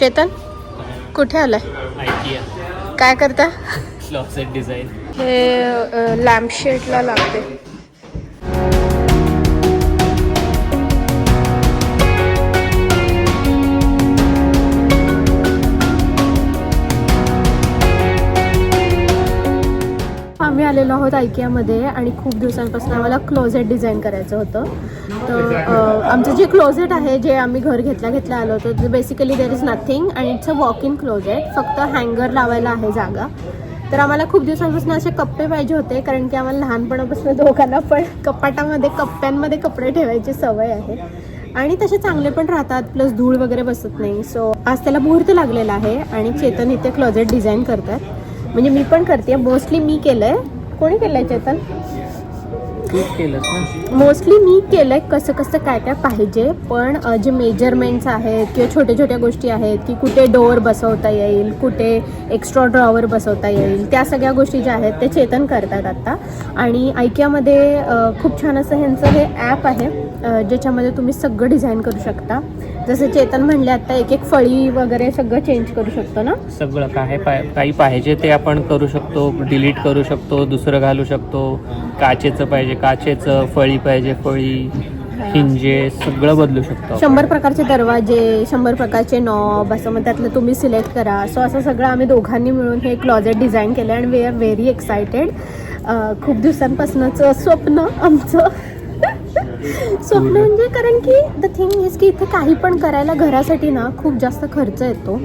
चेतन? कुठे आलाय? काय करता? डिझाईन हे लॅम्प शेडला लागते. आलेलो आहोत आयकियामध्ये आणि खूप दिवसांपासून आम्हाला क्लोझेट डिझाईन करायचं होतं. तर आमचं जे क्लोझेट आहे जे आम्ही घर घेतल्या घेतल्या आलो होतो ते basically there is nothing and it's a walk in closet फक्त हँगर लावायला आहे जागा. तर आम्हाला खूप दिवसांपासून असे कप्पे पाहिजे होते कारण की आम्हाला लहानपणापासून दोघांना पण कपाटामध्ये कप्प्यांमध्ये कपडे ठेवायची सवय आहे. आणि तसे चांगले पण राहतात प्लस धूळ वगैरे बसत नाही. सो आज त्याला मुहूर्त लागलेला आहे आणि चेतन इथे क्लोजेट डिझाईन करतात म्हणजे मी पण करते मोस्टली मी केलं आहे कोणी केलंय चेतन? मोस्टली मी केलंय कसं कसं काय काय पाहिजे पण जे मेजरमेंट्स आहेत किंवा छोट्या छोट्या गोष्टी आहेत की कुठे डोअर बसवता येईल कुठे एक्स्ट्रा ड्रॉवर बसवता येईल त्या सगळ्या गोष्टी ज्या आहेत ते चेतन करतात आत्ता आणि ऐक्यामध्ये खूप छान असं ह्यांचं हे ॲप आहे ज्याच्यामध्ये तुम्ही सगळं डिझाईन करू शकता. जसं चेतन म्हणले आता एक एक फळी वगैरे सगळं चेंज करू शकतो ना? सगळं काय पाय काही पाहिजे ते आपण करू शकतो डिलीट करू शकतो दुसरं घालू शकतो. काचेचं पाहिजे काचेचं फळी पाहिजे फळी हिंजे सगळं बदलू शकतो आपण. शंभर प्रकारचे दरवाजे शंभर प्रकारचे नॉब असं मग त्यातलं तुम्ही सिलेक्ट करा. सो असं सगळं आम्ही दोघांनी मिळून हे क्लॉजेट डिझाईन केलं आणि वी आर व्हेरी एक्सायटेड खूप दिवसांपासूनचं स्वप्न आमचं. स्वप्न म्हणजे कारण की द थिंग इज की इथे काही पण करायला घरासाठी ना खूप जास्त खर्च येतो.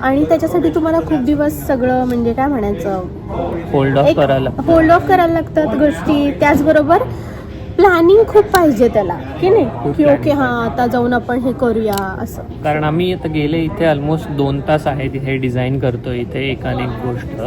आणि त्याच्यासाठी तुम्हाला खूप दिवस सगळं म्हणजे काय म्हणायचं? होल्ड ऑफ करायला. होल्ड ऑफ करायला लागतात गोष्टी. त्याचबरोबर प्लॅनिंग खूप पाहिजे त्याला की नाही? खूप की planning. ओके हां आता जाऊन आपण हे करूया असं. कारण आम्ही आता गेले इथे ऑलमोस्ट दोन तास आहेत इथे डिझाईन करतो इथे एक आणि एक गोष्ट.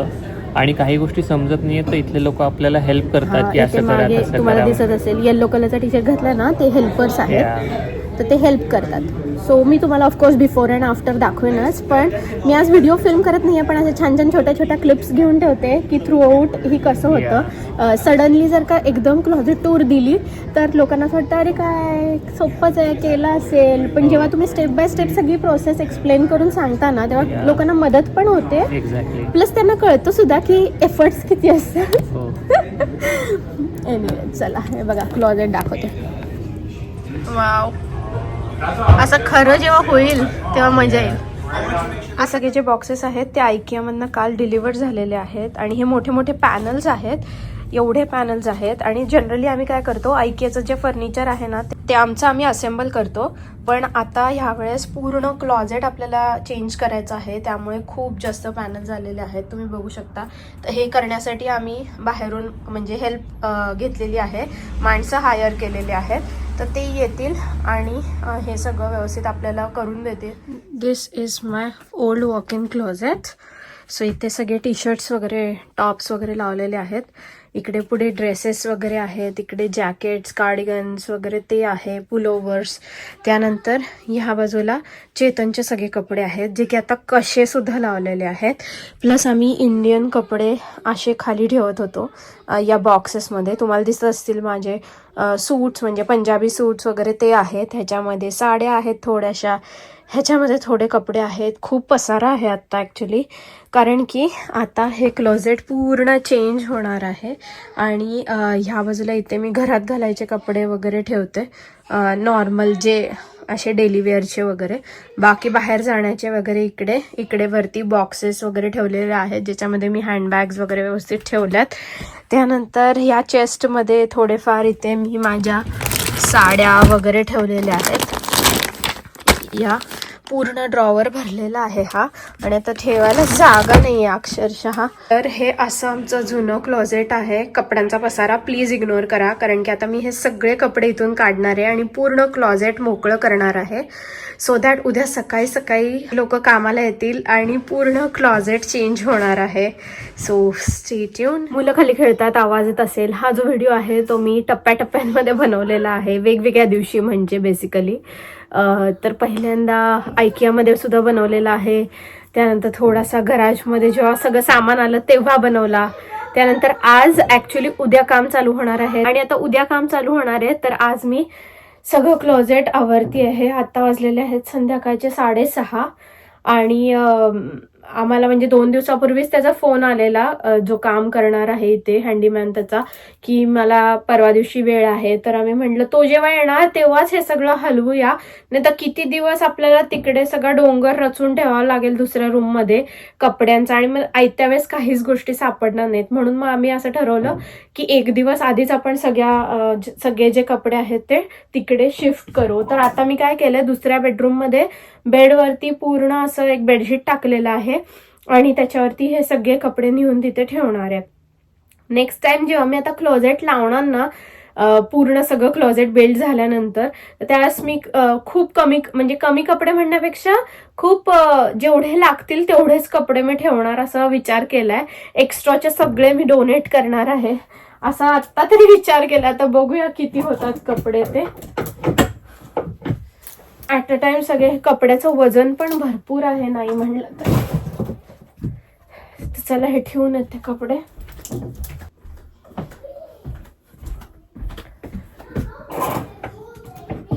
आणि काही गोष्टी समजत नाहीये तर इथले लोक आपल्याला हेल्प करतात की असं करा तसं तुम्हाला करा. दिसत असेल येल्लो कलरचा टी शर्ट घातला ना ते हेल्पर्स आहेत. तर ते हेल्प करतात. सो मी तुम्हाला of course before and after दाखवेनच पण मी आज व्हिडिओ फिल्म करत नाही आहे पण अशा छान छान छोट्या छोट्या क्लिप्स घेऊन ठेवते की थ्रू आऊट ही कसं होतं. सडनली जर का एकदम क्लॉझेट टूर दिली तर लोकांना असं वाटतं अरे काय सोपंच आहे केलं असेल. पण जेव्हा तुम्ही स्टेप बाय स्टेप सगळी प्रोसेस एक्सप्लेन करून सांगता ना तेव्हा. लोकांना मदत पण होते. एक्झॅक्टली प्लस त्यांना कळतं सुद्धा की एफर्ट्स किती असतात. हो. एनिवे चला हे बघा क्लॉजेट दाखवते. वाव असं खरं जेव्हा होईल तेव्हा मजा येईल. असं काही जे बॉक्सेस आहेत ते आयकियामधनं काल डिलिव्हर झालेले आहेत आणि हे मोठे मोठे पॅनल्स आहेत एवढे पॅनल्स आहेत आणि जनरली आम्ही काय करतो आयकियाचं जे फर्निचर आहे ना ते- ते आमचं आम्ही असेंबल करतो. पण आता ह्यावेळेस पूर्ण क्लॉजेट आपल्याला चेंज करायचं आहे त्यामुळे खूप जास्त पॅनल झालेले आहेत. तुम्ही बघू शकता. तर हे करण्यासाठी आम्ही बाहेरून म्हणजे हेल्प घेतलेली आहे. माणसं हायर केलेली आहेत. तर ते येतील आणि हे सगळं व्यवस्थित आपल्याला करून देतील. This is my old walk in closet so इथे सगळे टी शर्ट्स वगैरे टॉप्स वगैरे लावलेले आहेत. इकडे पुढे ड्रेसेस वगैरे आहेत इकडे जॅकेट्स कार्डिगन्स वगैरे ते आहे पुलोवर्स त्यानंतर ह्या बाजूला चेतनचे सगळे कपडे आहेत जे की आता कसे सुद्धा लावलेले आहेत. प्लस आम्ही इंडियन कपडे असे खाली ठेवत होतो या बॉक्सेसमध्ये तुम्हाला दिसत असतील माझे सूट्स म्हणजे पंजाबी सूट्स वगैरे ते आहेत. ह्याच्यामध्ये साड्या आहेत थोड्याशा. ह्याच्यामध्ये थोडे कपडे आहेत. खूप पसारा आहे आत्ता ॲक्च्युली कारण की आता हे क्लोजेट पूर्ण चेंज होणार आहे. आणि ह्या बाजूला इथे मी घरात घालायचे कपडे वगैरे ठेवते. नॉर्मल जे असे डेली वेअरचे वगैरे. बाकी बाहेर जाण्याचे वगैरे इकडे इकडे वरती बॉक्सेस वगैरे ठेवलेले आहेत. ज्याच्यामध्ये मी हँडबॅग्स वगैरे व्यवस्थित ठेवल्यात. त्यानंतर ह्या चेस्टमध्ये थोडेफार इथे मी माझ्या साड्या वगैरे ठेवलेल्या आहेत. या. पूर्ण ड्रॉवर भरलेला आहे हा. आणि आता ठेवायला जागा नाही आहे अक्षरशः. तर हे असं आमचं जुनं क्लॉजेट आहे. कपड्यांचा पसारा प्लीज इग्नोर करा. कारण की आता मी हे सगळे कपडे इथून काढणार आहे आणि पूर्ण क्लॉजेट मोकळं करणार आहे. सो दॅट उद्या सकाळी सकाळी लोक कामाला येतील आणि पूर्ण क्लॉजेट चेंज होणार आहे. सो स्टेट्यून मुलं खाली खेळतात आवाज येत असेल. हा जो व्हिडिओ आहे तो मी टप्प्याटप्प्यांमध्ये बनवलेला आहे. वेगवेगळ्या दिवशी म्हणजे बेसिकली तर पहिल्यांदा आयकियामध्ये सुद्धा बनवलेला आहे. त्यानंतर थोडासा गराजमध्ये जेव्हा सगळं सामान आलं तेव्हा बनवला. त्यानंतर आज ॲक्च्युली उद्या काम चालू होणार आहे. आणि आता उद्या काम चालू होणार आहे तर आज मी सगळं क्लोजेट आवरती आहे. आता वाजलेले आहेत संध्याकाळचे साडेसहा. आणि आम्हाला म्हणजे दोन दिवसापूर्वीच त्याचा फोन आलेला जो काम करणार आहे इथे हँडीमॅन त्याचा की मला परवा दिवशी वेळ आहे. तर आम्ही म्हटलं तो जेव्हा येणार तेव्हाच हे सगळं हलवूया. नाही तर किती दिवस आपल्याला तिकडे सगळा डोंगर रचून ठेवावा लागेल दुसऱ्या रूममध्ये कपड्यांचा? आणि मग आयत्या वेळेस काहीच गोष्टी सापडणार नाहीत. म्हणून मग आम्ही असं ठरवलं की एक दिवस आधीच आपण सगळ्या सगळे जे कपडे आहेत ते तिकडे शिफ्ट करू. तर आता मी काय केलं दुसऱ्या बेडरूममध्ये बेडवरती पूर्ण असं एक बेडशीट टाकलेलं आहे. आणि त्याच्यावरती हे सगळे कपडे नेऊन तिथे ठेवणार आहे. नेक्स्ट टाइम जेव्हा मी आता क्लोजेट लावणार ना पूर्ण सगळं क्लोजेट बिल्ड झाल्यानंतर त्यावेळेस मी खूप कमी म्हणजे कमी कपडे म्हणण्यापेक्षा खूप जेवढे लागतील तेवढेच कपडे मी ठेवणार असा विचार केलाय. एक्स्ट्राचे सगळे मी डोनेट करणार आहे. असा आत्ता तरी विचार केला. तर बघूया किती होतात कपडे ते. ऍट अ टाइम सगळे कपड्याचं वजन पण भरपूर आहे नाही म्हणलं तर. तर चला हे ठेवून येते कपडे.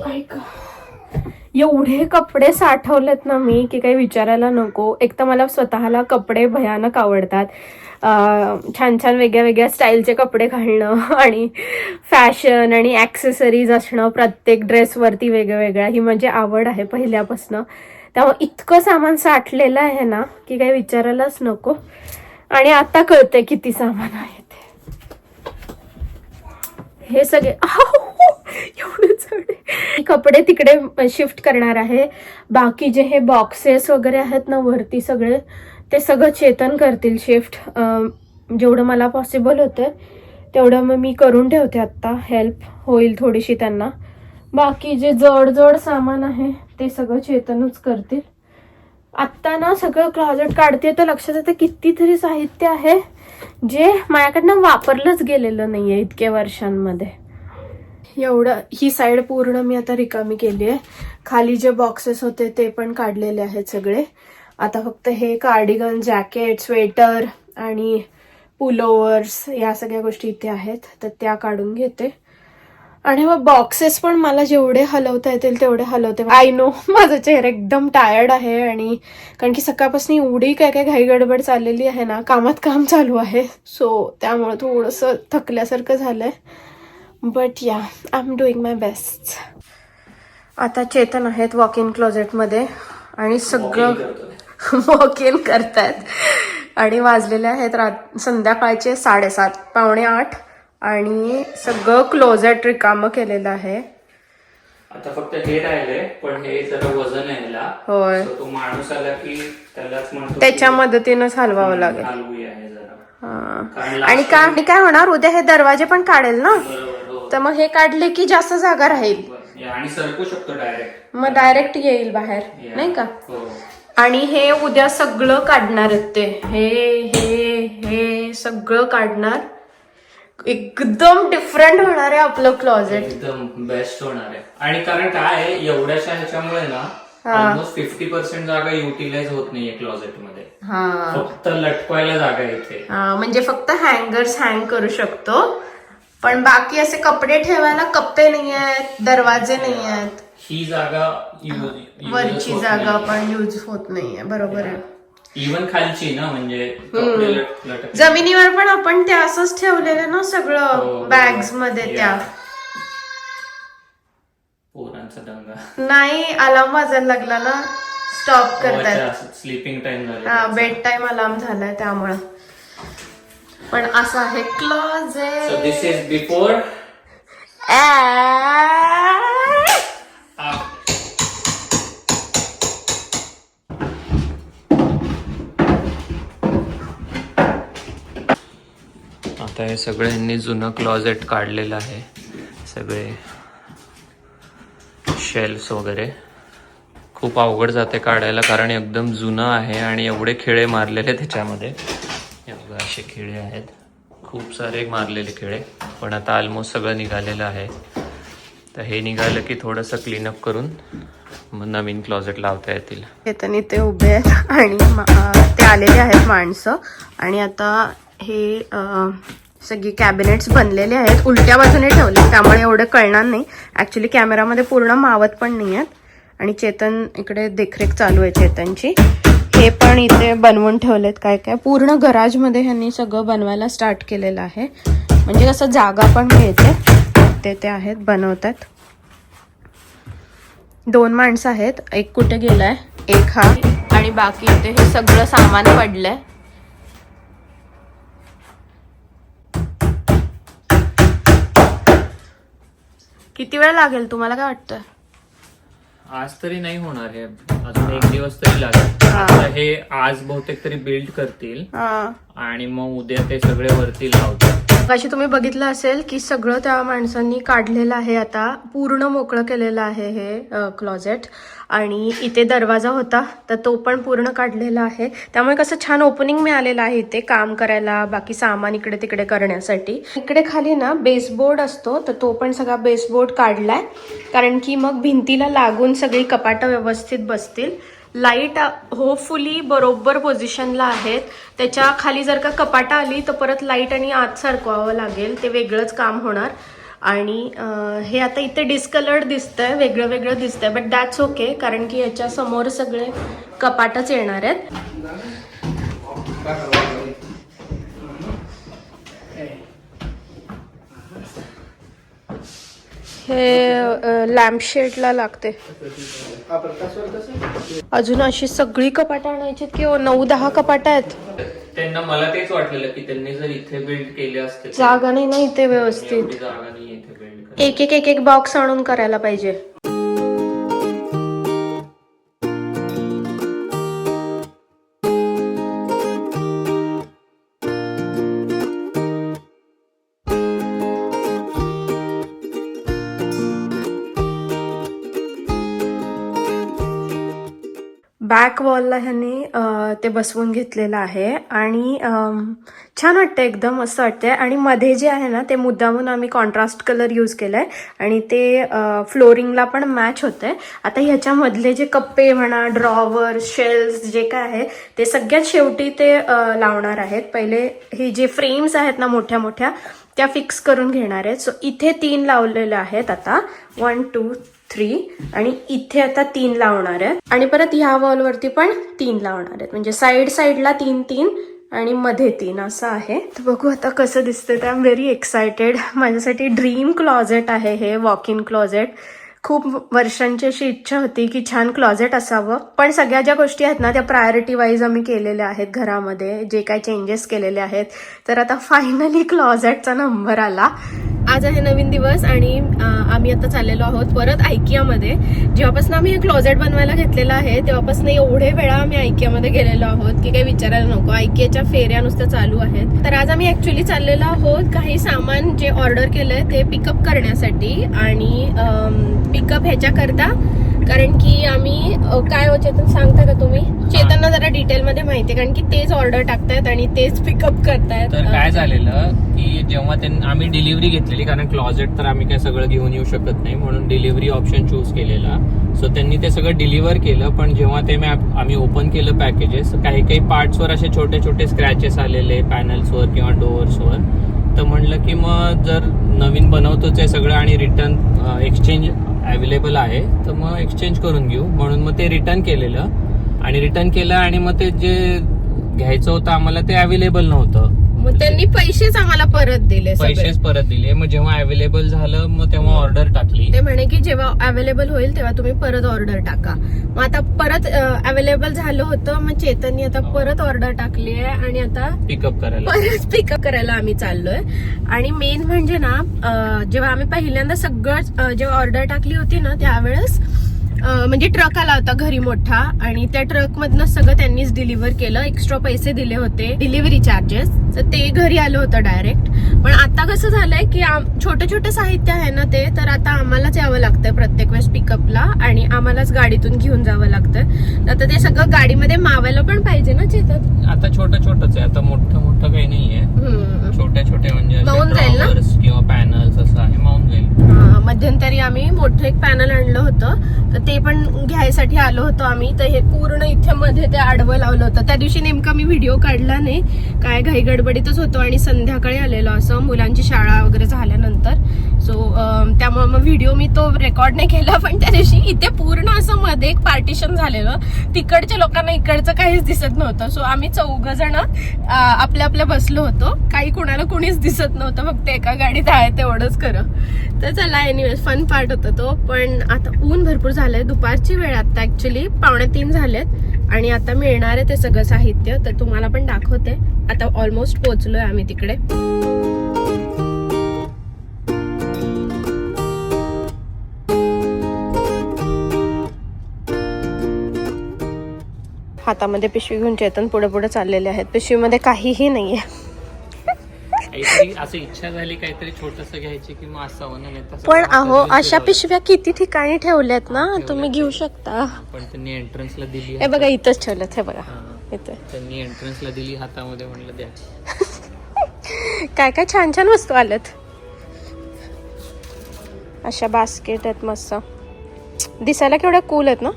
ऐका एवढे कपडे साठवलेत ना मी की काही विचारायला नको. एक तर मला स्वतःला कपडे भयानक आवडतात. छान छान वेगळ्या वेगळ्या स्टाईलचे कपडे घालणं आणि फॅशन आणि ॲक्सेसरीज असणं प्रत्येक ड्रेसवरती वेगळ्या वेगळ्या. ही माझी आवड आहे पहिल्यापासनं. त्यामुळे इतकं सामान साठलेलं आहे ना की काही विचारायलाच नको. आणि आता कळतंय किती सामान आहे ते. हे सगळे आहो, एवढे जड कपडे तिकडे शिफ्ट करणार आहे. बाकी जे हे बॉक्सेस वगैरे आहेत ना वरती सगळे ते सगळं चेतन करतील शिफ्ट जेवढं मला पॉसिबल होतं तेवढं मग मी करून ठेवते आत्ता. हेल्प होईल थोडीशी त्यांना. बाकी जे जड जड सामान आहे ते सगळं चेतनच करतील. आत्ता ना सगळं क्लॉजेट काढते तर लक्षात येतं कितीतरी साहित्य आहे जे माझ्याकडनं वापरलंच गेलेलं नाही आहे इतक्या वर्षांमध्ये. एवढं ही साईड पूर्ण मी आता रिकामी केली आहे. खाली जे बॉक्सेस होते ते पण काढलेले आहेत सगळे. आता फक्त हे कार्डिगन जॅकेट स्वेटर आणि पुलोवर्स या सगळ्या गोष्टी इथे आहेत. तर त्या काढून घेते. आणि मग बॉक्सेस पण मला जेवढे हलवता येतील तेवढे हलवते. आय नो माझा चेहरा एकदम टायर्ड आहे आणि कारण की सकाळपासून एवढी काय काय घाई गडबड चाललेली आहे ना कामात काम चालू आहे. सो त्यामुळे थोडंसं थकल्यासारखं झालंय. But yeah I am doing my best आता चेतन आहेत वॉक इन क्लोजेटमध्ये आणि सगळं वॉक इन करतायत आणि वाजलेले आहेत रात संध्याकाळचे साडेसात पावणे आठ. आणि सगळं क्लोजेट रिकामं केलेलं आहे. आता फक्त हे राहिले पण हे जरा वजन आहे होय. So तो माणूस आला की त्यालाच म्हणतो की त्याच्या मदतीनंच हलवावं लागेल. हलवूया हे जरा. हा. कारण आणि काय आणि काय होणार? उद्या हे दरवाजे पण काढेल ना? बरोबर हो. तर मग हे काढले की जास्त जागा राहील. या, आणि सरकू शकतो डायरेक्ट मग डायरेक्ट येईल बाहेर नाही का? हो. आणि हे उद्या सगळं काढणार आहेत ते. हे हे हे सगळं काढणार. एकदम डिफरंट होणार आहे आपलं क्लॉजेट एकदम बेस्ट होणार आहे. आणि कारण काय आहे एवढ्याशा ह्याच्यामुळे ना ऑलमोस्ट फिफ्टी पर्सेंट जागा युटिलाइज होत नाहीये क्लॉजेटमध्ये. हा. फक्त लटकवायला जागा हा, म्हणजे फक्त हँगर्स हँग करू शकतो. पण बाकी असे कपडे ठेवायला कप्पे नाही आहेत दरवाजे नाही आहेत ही जागा वरची जागा पण यूज होत नाहीये. बरोबर आहे. इवन खालची ना म्हणजे कपडे लट- लटक जमिनीवर पण आपण ते असंच ठेवलेलं ना हो, सगळं बॅग्समध्ये त्या पोरांचा दंगा. नाही अलार्म वाजायला लागला ना. स्टॉप करतायत. स्लीपिंग टाइम झाले हा बेड टाइम अलार्म झालाय त्यामुळं. पण असं आहे so closet this is before आता हे सगळ्यांनी जुनं क्लॉजेट काढलेलं आहे. सगळे शेल्फ्स वगैरे. खूप अवघड जाते काढायला कारण एकदम जुनं आहे आणि एवढे खिळे मारलेले त्याच्यामध्ये. एवढं असे खिळे आहेत. खूप सारे मारलेले खिळे पण आता ऑलमोस्ट सगळं निघालेलं आहे. तर हे निघालं की थोडंसं क्लीनअप करून मग नवीन क्लॉजेट लावता येतील. येताना ते उभे आहेत आणि ते आलेले आहेत माणसं. आणि आता हे सगळी कॅबिनेट्स बनलेले आहेत. उलट्या बाजूने ठेवले त्यामुळे एवढं कळणार नाही. ऍक्च्युली कॅमेरामध्ये पूर्ण मावत पण नाही आहेत आणि चेतन इकडे देखरेख चालू आहे चेतनची. हे पण इथे बनवून ठेवलेत काय काय. पूर्ण गराजमध्ये ह्यांनी सगळं बनवायला स्टार्ट केलेलं आहे. म्हणजे कसं जागा पण मिळते. ते ते आहेत बनवतात. दोन माणसं आहेत. एक कुठे गेलाय? एक हा. आणि बाकी इथे हे सगळं सामान पडलंय. किती वेळ लागेल? तुम्हाला काय वाटतं आज तरी नाही होणार हे. अजून एक दिवस तरी लागेल. हा. आता हे आज बहुतेक तरी बिल्ड करतील. आणि मग उद्या ते सगळे वरती लावतात अशी तुम्ही बघितलं असेल की सगळं त्या माणसांनी काढलेलं आहे आता. पूर्ण मोकळं केलेलं आहे हे क्लॉजेट आणि इथे दरवाजा होता तर तो पण पूर्ण काढलेला आहे. त्यामुळे कसं छान ओपनिंग मिळालेलं आहे इथे काम करायला बाकी सामान इकडे तिकडे करण्यासाठी. इकडे खाली ना बेसबोर्ड असतो तर तो पण सगळा बेसबोर्ड काढलाय. कारण की मग भिंतीला लागून सगळी कपाटं व्यवस्थित बसतील. लाइट होपफुली बरोबर पोझिशनला आहेत. त्याच्याखाली जर का कपाटा आली तर परत लाइट आणि आत सरकवावं लागेल. ते वेगळंच काम होणार. आणि हे आता इथे डिस्कलर्ड दिसतंय वेगळं वेगळं दिसतंय बट दॅट्स ओके कारण की याच्या समोर सगळे कपाटच येणार आहेत. हे लॅम्प शेडला लागते. अजून अशी सगळी कपाटं आणायची की नऊ दहा कपाट आहेत? त्यांना मला तेच वाटलेलं की त्यांनी जर इथे बिल्ड केले असते जागा नाही ना इथे व्यवस्थित. एवढी जागा नाही इथे बिल्ड एक एक एक एक बॉक्स आणून करायला पाहिजे. बॅक वॉलला ह्यांनी ते बसवून घेतलेलं आहे. आणि छान वाटतं एकदम असं वाटतंय. आणि मध्ये जे आहे ना ते मुद्दामून आम्ही कॉन्ट्रास्ट कलर यूज केलाय. आणि ते फ्लोरिंगला पण मॅच होतंय. आता ह्याच्यामधले जे कप्पे म्हणा ड्रॉवर शेल्स जे काय आहे ते सगळ्यात शेवटी ते लावणार आहेत. पहिले हे जे फ्रेम्स आहेत ना मोठ्या मोठ्या त्या फिक्स करून घेणार आहेत. सो इथे तीन लावलेले आहेत आता. वन टू थ्री आणि इथे आता तीन लावणार आहेत. आणि परत ह्या वॉलवरती पण तीन लावणार आहेत. म्हणजे साईड साईडला तीन तीन आणि मध्ये तीन असं आहे. तर बघू आता कसं दिसतंय. तर आय एम व्हेरी एक्सायटेड माझ्यासाठी ड्रीम क्लॉजेट आहे हे वॉक इन क्लॉझेट खूप वर्षांची अशी इच्छा होती की छान क्लॉझेट असावं. पण सगळ्या ज्या गोष्टी आहेत ना त्या प्रायोरिटी वाईज आम्ही केलेल्या आहेत घरामध्ये. जे काय चेंजेस केलेले आहेत. तर आता फायनली क्लॉजेटचा नंबर आला. आज आहे नवीन दिवस आणि आम्ही आता चाललेलो आहोत परत ऐकियामध्ये जेव्हापासून आम्ही हे क्लोजेट बनवायला घेतलेलं आहे तेव्हापासून एवढे वेळा आम्ही ऐकियामध्ये गेलेलो आहोत की काही विचारायला नको. ऐकियाच्या फेऱ्या नुसत्या चालू आहेत. तर आज आम्ही ऍक्च्युली चाललेलो आहोत काही सामान जे ऑर्डर केलंय ते पिकअप करण्यासाठी आणि पिकअप ह्याच्याकरता कारण की आम्ही काय हो चेतन सांगता का तुम्ही? चेतनना जरा डिटेलमध्ये माहिती आहे कारण की तेच ऑर्डर टाकतायत आणि तेच पिकअप करतायत. तर काय झालेलं की जेव्हा त्यांनी आम्ही डिलिव्हरी घेतलेली कारण क्लॉजेट तर आम्ही काय सगळं घेऊन येऊ शकत नाही म्हणून डिलिव्हरी ऑप्शन चूज केलेला. सो त्यांनी ते सगळं डिलिव्हर केलं पण जेव्हा ते मॅप आम्ही ओपन केलं पॅकेजेस काही काही पार्ट्सवर असे छोटे छोटे स्क्रॅचेस आलेले पॅनल्सवर किंवा डोअर्सवर तर म्हणलं की मग जर नवीन बनवतोच आहे सगळं आणि रिटर्न एक्सचेंज अवेलेबल आहे तर मग एक्सचेंज करून घेऊ. म्हणून मग ते रिटर्न केलेलं. आणि रिटर्न केलं आणि मग ते जे घ्यायचं होतं आम्हाला ते अवेलेबल नव्हतं. मग त्यांनी पैसेच आम्हाला परत दिले. पैसेच परत दिले. मग जेव्हा अवेलेबल झालं मग तेव्हा ऑर्डर टाकली. ते म्हणे की जेव्हा अवेलेबल होईल तेव्हा तुम्ही परत ऑर्डर टाका. मग आता परत अवेलेबल झालं होतं मग चेतननी आता परत ऑर्डर टाकली आहे आणि आता पिकअप करायला परत पिकअप करायला आम्ही चाललोय. आणि मेन म्हणजे ना जेव्हा आम्ही पहिल्यांदा सगळं जेव्हा ऑर्डर टाकली होती ना त्यावेळेस म्हणजे ट्रक आला होता घरी मोठा आणि त्या ट्रक मधनं सगळं त्यांनीच डिलिव्हर केलं. एक्स्ट्रा पैसे दिले होते डिलिव्हरी चार्जेस तर ते घरी आलं होतं डायरेक्ट पण आता कसं झालंय की छोटं छोटं साहित्य आहे ना ते तर आता आम्हालाच यावं लागतंय प्रत्येक वेळेस पिकअपला आणि आम्हालाच गाडीतून घेऊन जावं लागतं आता ते सगळं गाडीमध्ये मावायला पण पाहिजे ना चेतन? आता छोटं छोटंच आहे आता मोठं मोठं काही नाहीये हम्म. छोटे छोटे म्हणजे मावून जाईल ना? किंवा पॅनल्स असं आहे माऊन जाईल. हा, मध्यंतरी आम्ही मोठं एक पॅनल आणलं होतं. तर ते पण घ्यायसाठी आलो होतो आम्ही. तर हे पूर्ण इथे मध्ये ते आडवं लावलं होतं. त्या दिवशी नेमका मी व्हिडिओ काढला नाही. काय घाई गडबडीतच होतो आणि संध्याकाळी आलेलो असं. मुलांची शाळा वगैरे झाल्यानंतर. सो त्यामुळे मग व्हिडिओ मी तो रेकॉर्ड नाही केला पण त्या दिवशी इथे पूर्ण असं मध्ये एक पार्टिशन झालेलं. तिकडच्या लोकांना इकडचं काहीच दिसत नव्हतं. सो आम्ही चौघ जण आपल्या आपल्या बसलो होतो. काही कोणाला कोणीच दिसत नव्हतं. फक्त एका गाडीत आहे तेवढंच खरं. तर चला एनिवेज फन पार्ट होता तो. पण आता ऊन भरपूर झालंय. दुपारची वेळ आता ऍक्च्युली पावणे तीन झालेत आणि आता मिळणार आहे ते सगळं साहित्य. तर तुम्हाला पण दाखवते. आता ऑलमोस्ट पोहोचलोय आम्ही तिकडे. हातामध्ये पिशवी घेऊन चेतन पुढे पुढे चाललेले आहेत. पिशवीमध्ये काहीही नाहीये. काहीतरी असं इच्छा झाली काहीतरी छोटस घ्यायची की मग असावं ना नाही तसं पण अहो अशा. पिशव्या किती ठिकाणी ठेवल्यात ना तुम्ही घेऊ शकता. पण त्यांनी एंट्रन्सला दिली हे बघा इथंच ठेवल्यात हे बघा हा. इथे. त्यांनी एंट्रन्सला दिली हातामध्ये म्हणलं द्या. काय काय छान छान वस्तू आल्यात. अशा बास्केट आहेत मस्त. दिसायला केवढ्या कूल आहेत ना.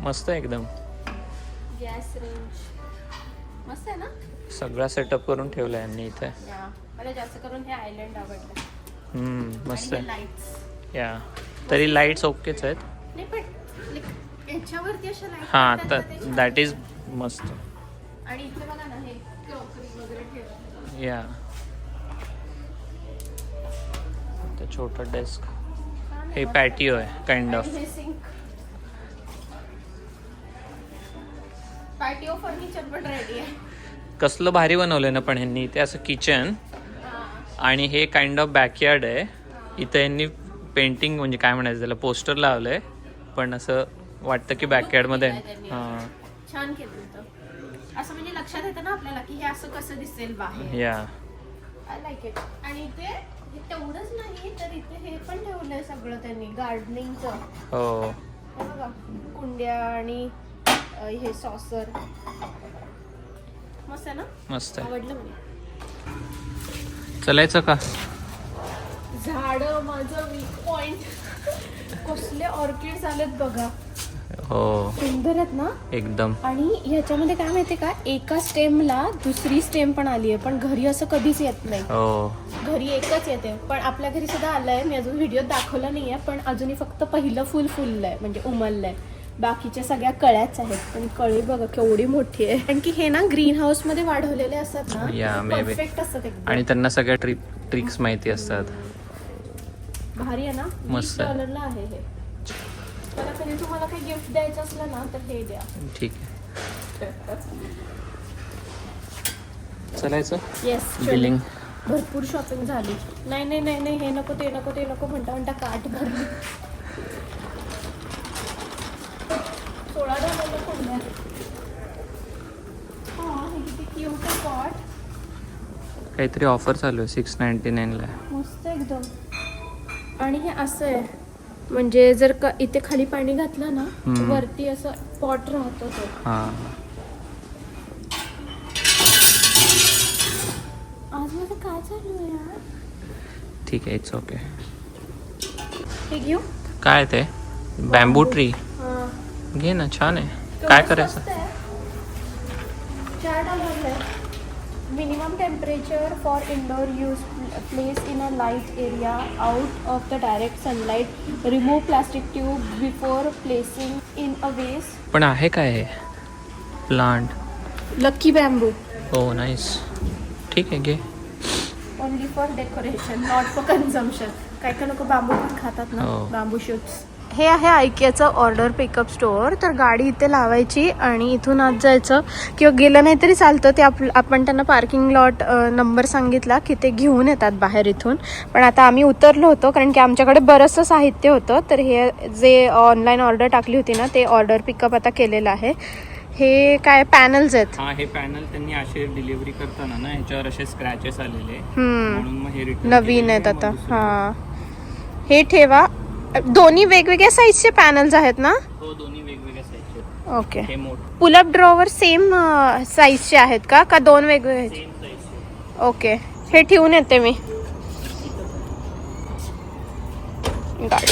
मस्त एकदम. Gas range. मस्त आहे ना? सगळा सेटअप करून ठेवला यांनी इथे. या. मला जास्त करून हे आयलंड आवडलं. हम्म मस्त आहे. या. तरी लाईट्स ओकेच आहेत. नाही पण like, याच्यावरती अशा हा तर दॅट इज मस्त. आणि इथे बघा ना हे वगैरे ठेवलं या. ते छोटं डेस्क हे पॅटिओ आहे काइंड ऑफ हे सिंक पार्टी फर्निचर पण रेडी आहे. कसलं भारी बनवलंय ना पण ह्यांनी. इथे असं किचन आणि हे काइंड ऑफ बॅकयार्ड आहे. इथं यांनी पेंटिंग म्हणजे काय म्हणायचं त्याला पोस्टर लावलंय. पण असं वाटतं की बॅकयार्डमध्ये हां. छान केलं असं म्हणजे लक्षात येतं ना आपल्याला की हे असं कसं दिसेल बाहेर. या. आय लाईक इट आणि इथे तेवढंच नाही तर इथे हे पण ठेवलंय सगळं त्यांनी गार्डनिंगचं हो. कुंड्या आणि हे सॉसर मस्त आहे ना? मस्त आहे. आवडलं मला. चलायचं का? झाड माझं वीक पॉइंट कसले ऑर्किड्स आलेत बघा. हो. सुंदर आहेत ना? एकदम. आणि ह्याच्यामध्ये काय माहितीये का? एका स्टेमला दुसरी स्टेम पण आली आहे पण घरी असं कधीच येत नाही. हो. घरी एकच येते. पण आपल्या घरी सुद्धा आलंय. मी अजून व्हिडिओ दाखवला नाहीये पण अजूनही फक्त पहिलं फुल फुललंय म्हणजे उमललंय. बाकीच्या सगळ्या कळ्याच आहेत. पण कळी बघा केवढी मोठी आहे. कारण की हे ना ग्रीन हाऊसमध्ये वाढवलेले असतात ना. परफेक्ट असतात एकदम. आणि त्यांना सगळ्या ट्रिक ट्रिक्स माहिती असतात. भारी आहे ना? मस्त आहे. डॉलरला आहे हे. मला कधी तुम्हाला काही गिफ्ट द्यायचं असलं ना तर हे द्या. ठीक आहे. चलायचं? येस बिलिंग भरपूर शॉपिंग झाली. नाही नाही नाही नाही हे नको ते नको ते नको म्हणता म्हणता काट भरली सोळा डॉलरला पडल्या हा हे किती क्यूट पॉट काहीतरी ऑफर चालू आहे सिक्स नाईन्टी नाईनला मस्त एकदम. आणि हे असं आहे म्हणजे जर का इथे खाली पाणी घातलं ना हम्म. वरती असं पॉट राहतो तो. हां. आज माझं काय चालू आहे यार? ठीक आहे इट्स ओके हे घेऊ? काय ते? बॅम्बू ट्री हा. घे ना छान आहे. काय करायचं? चार डॉलरला minimum temperature for indoor use place in a light area out of the direct sunlight remove plastic tube before placing in a vase पण आहे काय हे? प्लांट लकी बॅम्बू हो नाईस ठीक आहे घे. Only for decoration not for consumption काय काय लोक बांबू पण खातात ना बांबू शूट्स हे आहे ऐक्याचं ऑर्डर पिकअप स्टोअर तर गाडी इथे लावायची आणि इथून आत जायचं. किंवा गेलं नाही तरी चालतं. ते आप आपण त्यांना पार्किंग लॉट नंबर सांगितला की ते घेऊन येतात बाहेर इथून. पण आता आम्ही उतरलो होतो कारण की आमच्याकडे बरंचसं साहित्य होतं. तर हे जे ऑनलाईन ऑर्डर टाकली होती ना ते ऑर्डर पिकअप आता केलेलं आहे. हे काय पॅनल्स आहेत? हा हे पॅनल त्यांनी असे डिलिव्हरी करताना ना ह्याच्यावर असे स्क्रॅचेस आलेले. म्हणून मग हे नवीन आहेत आहे, आता. हा. हे ठेवा. दोन्ही वेगवेगळ्या साईजचे पॅनल्स आहेत ना? हो दोन्ही वेगवेगळ्या साईजचे ओके हे मोठे. पुलअप ड्रॉवर सेम साईजचे आहेत का? का दोन वेगवेगळे आहेत? सेम साईजचे ओके हे ठेवून येते मी. गाडी